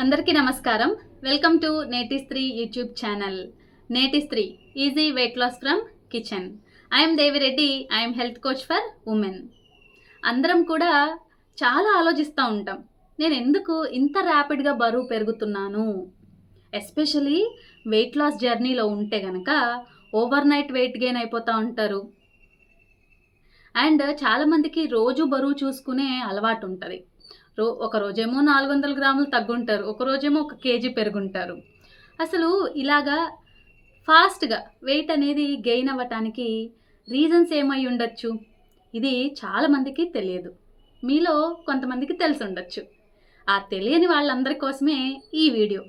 అందరికీ నమస్కారం. Welcome to నేటి స్త్రీ యూట్యూబ్ ఛానల్ నేటి స్త్రీ easy weight loss from kitchen I'm Devireddy I'm health coach for women అందరం కూడా చాలా ఆలోచిస్తూ ఉంటాం. నేను ఎందుకు ఇంత ర్యాపిడ్గా బరువు పెరుగుతున్నాను? ఎస్పెషలీ వెయిట్ లాస్ జర్నీలో ఉంటే గనక ఓవర్ నైట్ వెయిట్ గెయిన్ అయిపోతూ ఉంటారు. అండ్ చాలామందికి రోజు బరువు చూసుకునే అలవాటు ఉంటుంది. రో ఒక రోజేమో నాలుగు వందల గ్రాములు తగ్గుంటారు ఒక రోజేమో ఒక కేజీ పెరుగుంటారు. అసలు ఇలాగా ఫాస్ట్గా వెయిట్ అనేది గెయిన్ అవ్వటానికి రీజన్స్ ఏమై ఉండొచ్చు? ఇది చాలామందికి తెలియదు. మీలో కొంతమందికి తెలిసి ఉండొచ్చు. ఆ తెలియని వాళ్ళందరి కోసమే ఈ వీడియో.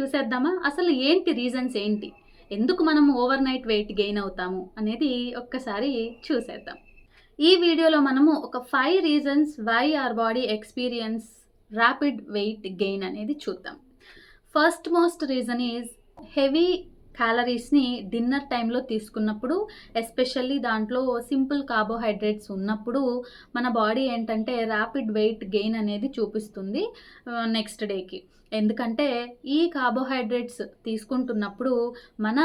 చూసేద్దామా? అసలు ఏంటి రీజన్స్ ఏంటి? ఎందుకు మనం ఓవర్ నైట్ వెయిట్ గెయిన్ అవుతాము? అనేది ఒక్కసారి చూసేద్దాం. ఈ వీడియోలో మనము ఒక five reasons why our body experience rapid weight gain అనేది చూద్దాం. First most reason is heavy క్యాలరీస్ని dinner టైంలో తీసుకున్నప్పుడు ఎస్పెషల్లీ దాంట్లో సింపుల్ కార్బోహైడ్రేట్స్ ఉన్నప్పుడు మన బాడీ ఏంటంటే ర్యాపిడ్ వెయిట్ గెయిన్ అనేది చూపిస్తుంది నెక్స్ట్ డేకి ఎందుకంటే ఈ కార్బోహైడ్రేట్స్ తీసుకుంటున్నప్పుడు మన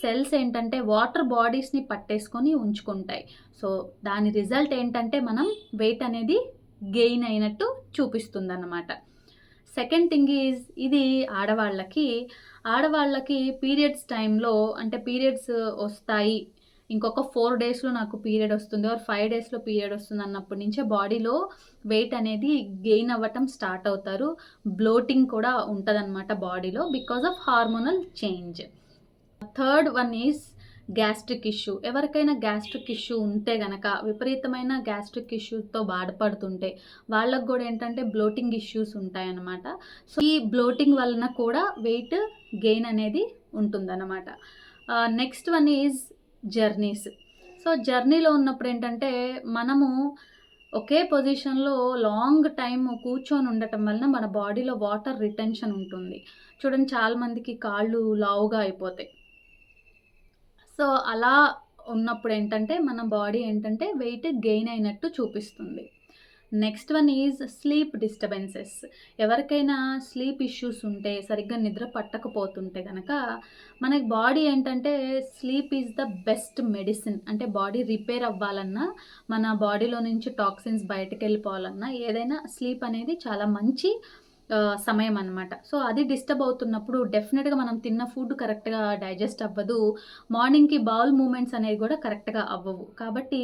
సెల్స్ ఏంటంటే వాటర్ బాడీస్ని పట్టేసుకొని ఉంచుకుంటాయి. సో దాని రిజల్ట్ ఏంటంటే మనం వెయిట్ అనేది గెయిన్ అయినట్టు చూపిస్తుంది అన్నమాట సెకండ్ థింగ్ ఈజ్ ఇది ఆడవాళ్ళకి ఆడవాళ్ళకి పీరియడ్స్ టైంలో అంటే పీరియడ్స్ వస్తాయి. ఇంకొక ఫోర్ డేస్లో నాకు పీరియడ్ వస్తుంది ఆర్ ఫైవ్ డేస్లో పీరియడ్ వస్తుంది అన్నప్పటి నుంచే బాడీలో వెయిట్ అనేది గెయిన్ అవ్వటం స్టార్ట్ అవుతారు. బ్లోటింగ్ కూడా ఉంటుందన్నమాట బాడీలో because of hormonal change. Third one is gastric issue. ఎవరికైనా గ్యాస్ట్రిక్ ఇష్యూ ఉంటే గనక విపరీతమైన గ్యాస్ట్రిక్ ఇష్యూతో బాధపడుతుంటే వాళ్ళకు కూడా ఏంటంటే బ్లోటింగ్ ఇష్యూస్ ఉంటాయన్నమాట. సో ఈ బ్లోటింగ్ వలన కూడా వెయిట్ గెయిన్ అనేది ఉంటుందన్నమాట. Next one is journeys. So జర్నీలో ఉన్నప్పుడు ఏంటంటే మనము ఒకే పొజిషన్లో లాంగ్ టైం కూర్చొని ఉండటం వలన మన బాడీలో వాటర్ రిటెన్షన్ ఉంటుంది. చూడండి చాలామందికి కాళ్ళు లావుగా అయిపోతాయి. సో అలా ఉన్నప్పుడు ఏంటంటే మన బాడీ ఏంటంటే వెయిట్ గెయిన్ అయినట్టు చూపిస్తుంది. Next one is sleep disturbances. ఎవరికైనా స్లీప్ ఇష్యూస్ ఉంటే సరిగ్గా నిద్ర పట్టకపోతుంటే కనుక మనకి బాడీ ఏంటంటే sleep is the best medicine. అంటే బాడీ రిపేర్ అవ్వాలన్నా మన బాడీలో నుంచి టాక్సిన్స్ బయటకు వెళ్ళిపోవాలన్నా ఏదైనా స్లీప్ అనేది చాలా మంచి సమయం అనమాట సో అది డిస్టర్బ్ అవుతున్నప్పుడు డెఫినెట్గా మనం తిన్న ఫుడ్ కరెక్ట్గా డైజెస్ట్ అవ్వదు. మార్నింగ్కి బౌల్ మూమెంట్స్ అనేవి కూడా కరెక్ట్గా అవ్వవు. కాబట్టి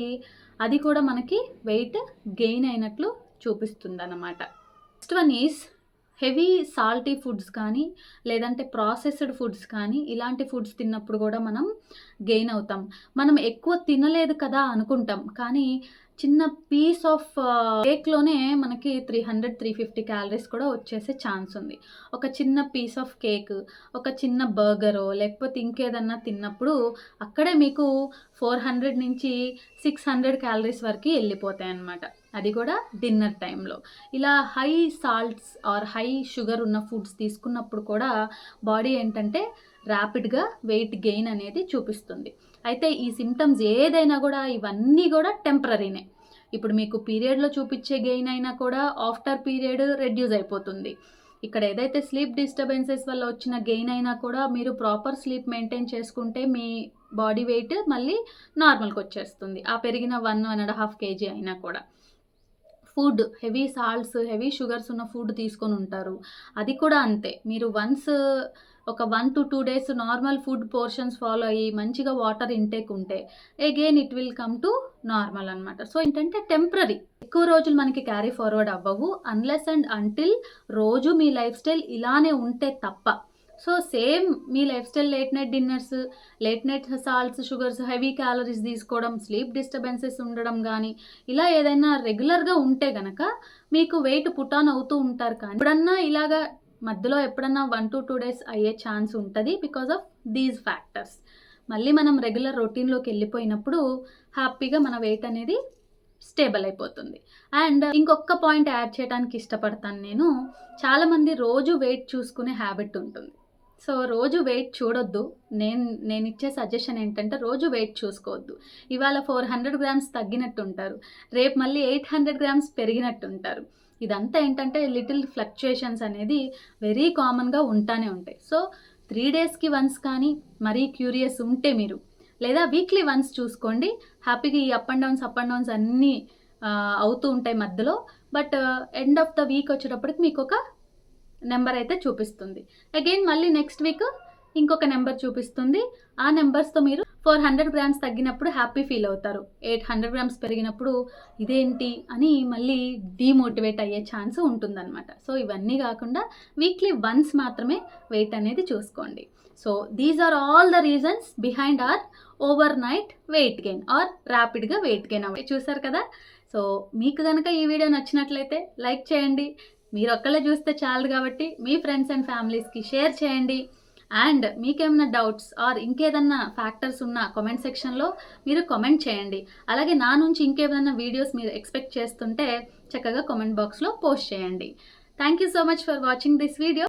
అది కూడా మనకి వెయిట్ గెయిన్ అయినట్లు చూపిస్తుంది అనమాట next one is heavy salty foods కానీ లేదంటే ప్రాసెస్డ్ ఫుడ్స్ కానీ ఇలాంటి ఫుడ్స్ తిన్నప్పుడు కూడా మనం గెయిన్ అవుతాం. మనం ఎక్కువ తినలేదు కదా అనుకుంటాం. కానీ చిన్న పీస్ ఆఫ్ కేక్లోనే మనకి three hundred three fifty calories కూడా వచ్చేసే ఛాన్స్ ఉంది. ఒక చిన్న పీస్ ఆఫ్ కేక్ ఒక చిన్న బర్గరో లేకపోతే ఇంకేదన్నా తిన్నప్పుడు అక్కడే మీకు ఫోర్ హండ్రెడ్ నుంచి సిక్స్ హండ్రెడ్ క్యాలరీస్ వరకు వెళ్ళిపోతాయి అన్నమాట. అది కూడా డిన్నర్ టైంలో ఇలా high salts or high sugar ఉన్న ఫుడ్స్ తీసుకున్నప్పుడు కూడా బాడీ ఏంటంటే ర్యాపిడ్గా వెయిట్ గెయిన్ అనేది చూపిస్తుంది. అయితే ఈ సిమ్టమ్స్ ఏదైనా కూడా ఇవన్నీ కూడా టెంపరీనే ఇప్పుడు మీకు పీరియడ్లో చూపించే గెయిన్ అయినా కూడా ఆఫ్టర్ పీరియడ్ రెడ్యూస్ అయిపోతుంది. ఇక్కడ ఏదైతే స్లీప్ డిస్టర్బెన్సెస్ వల్ల వచ్చిన గెయిన్ అయినా కూడా మీరు ప్రాపర్ స్లీప్ మెయింటైన్ చేసుకుంటే మీ బాడీ వెయిట్ మళ్ళీ నార్మల్కి వచ్చేస్తుంది. ఆ పెరిగిన one one and half KG అయినా కూడా. Food heavy salts heavy sugars ఉన్న ఫుడ్ తీసుకొని ఉంటారు. అది కూడా అంతే. మీరు వన్స్ ఒక one to two days normal food portions follow అయ్యి మంచిగా వాటర్ ఇంటేక్ ఉంటే again it will come to normal అనమాట సో ఏంటంటే టెంపరీ. ఎక్కువ రోజులు మనకి క్యారీ ఫార్వర్డ్ అవ్వవు. అన్లెస్ అండ్ అంటిల్ రోజు మీ లైఫ్ స్టైల్ ఇలానే ఉంటే తప్ప సో సేమ్ మీ lifestyle late night dinners late night salts sugars heavy calories తీసుకోవడం స్లీప్ డిస్టర్బెన్సెస్ ఉండడం కానీ ఇలా ఏదైనా రెగ్యులర్గా ఉంటే గనక మీకు వెయిట్ పుటాన్ అవుతూ ఉంటారు కానీ ఇప్పుడన్నా ఇలాగా మధ్యలో ఎప్పుడన్నా వన్ టు టూ డేస్ అయ్యే ఛాన్స్ ఉంటుంది బికాస్ ఆఫ్ దీస్ ఫ్యాక్టర్స్ మళ్ళీ మనం రెగ్యులర్ రొటీన్లోకి వెళ్ళిపోయినప్పుడు హ్యాపీగా మన వెయిట్ అనేది స్టేబుల్ అయిపోతుంది. అండ్ ఇంకొక పాయింట్ యాడ్ చేయడానికి ఇష్టపడతాను నేను చాలామంది రోజు వెయిట్ చూసుకునే హ్యాబిట్ ఉంటుంది. సో రోజు వెయిట్ చూడొద్దు. నేను నేను ఇచ్చే సజెషన్ ఏంటంటే రోజు వెయిట్ చూసుకోవద్దు. ఇవాళ ఫోర్ హండ్రెడ్ గ్రామ్స్ తగ్గినట్టు ఉంటారు రేపు మళ్ళీ ఎయిట్ హండ్రెడ్ గ్రామ్స్ పెరిగినట్టు ఉంటారు ఇదంతా ఏంటంటే లిటిల్ ఫ్లక్చుయేషన్స్ అనేది వెరీ కామన్గా ఉంటానే ఉంటాయి. సో త్రీ డేస్కి వన్స్ కానీ మరీ క్యూరియస్ ఉంటే మీరు లేదా వీక్లీ వన్స్ చూసుకోండి. హ్యాపీగా ఈ up and downs up and downs అన్నీ అవుతూ ఉంటాయి మధ్యలో. But end of the week వచ్చేటప్పటికి మీకు ఒక నెంబర్ అయితే చూపిస్తుంది. అగైన్ మళ్ళీ నెక్స్ట్ వీక్ ఇంకొక నెంబర్ చూపిస్తుంది. ఆ నెంబర్స్తో మీరు ఫోర్ హండ్రెడ్ గ్రామ్స్ తగ్గినప్పుడు హ్యాపీ ఫీల్ అవుతారు. ఎయిట్ హండ్రెడ్ గ్రామ్స్ పెరిగినప్పుడు ఇదేంటి అని మళ్ళీ డీమోటివేట్ అయ్యే ఛాన్స్ ఉంటుందన్నమాట. సో ఇవన్నీ కాకుండా వీక్లీ వన్స్ మాత్రమే వెయిట్ అనేది చూసుకోండి. So these are all the reasons behind our overnight weight gain or ర్యాపిడ్గా weight gain అవ్వే చూసారు కదా? సో మీకు కనుక ఈ వీడియో నచ్చినట్లయితే లైక్ చేయండి. మీరు ఒక్కళ్ళే చూస్తే చాలు కాబట్టి మీ ఫ్రెండ్స్ అండ్ ఫ్యామిలీస్కి షేర్ చేయండి. అండ్ మీకేమైనా డౌట్స్ ఆర్ ఇంకేదన్నా ఫ్యాక్టర్స్ ఉన్న కామెంట్ సెక్షన్లో మీరు కామెంట్ చేయండి. అలాగే నా నుంచి ఇంకేమైనా వీడియోస్ మీరు ఎక్స్పెక్ట్ చేస్తుంటే చక్కగా కామెంట్ బాక్స్లో పోస్ట్ చేయండి. Thank you so much for watching this video.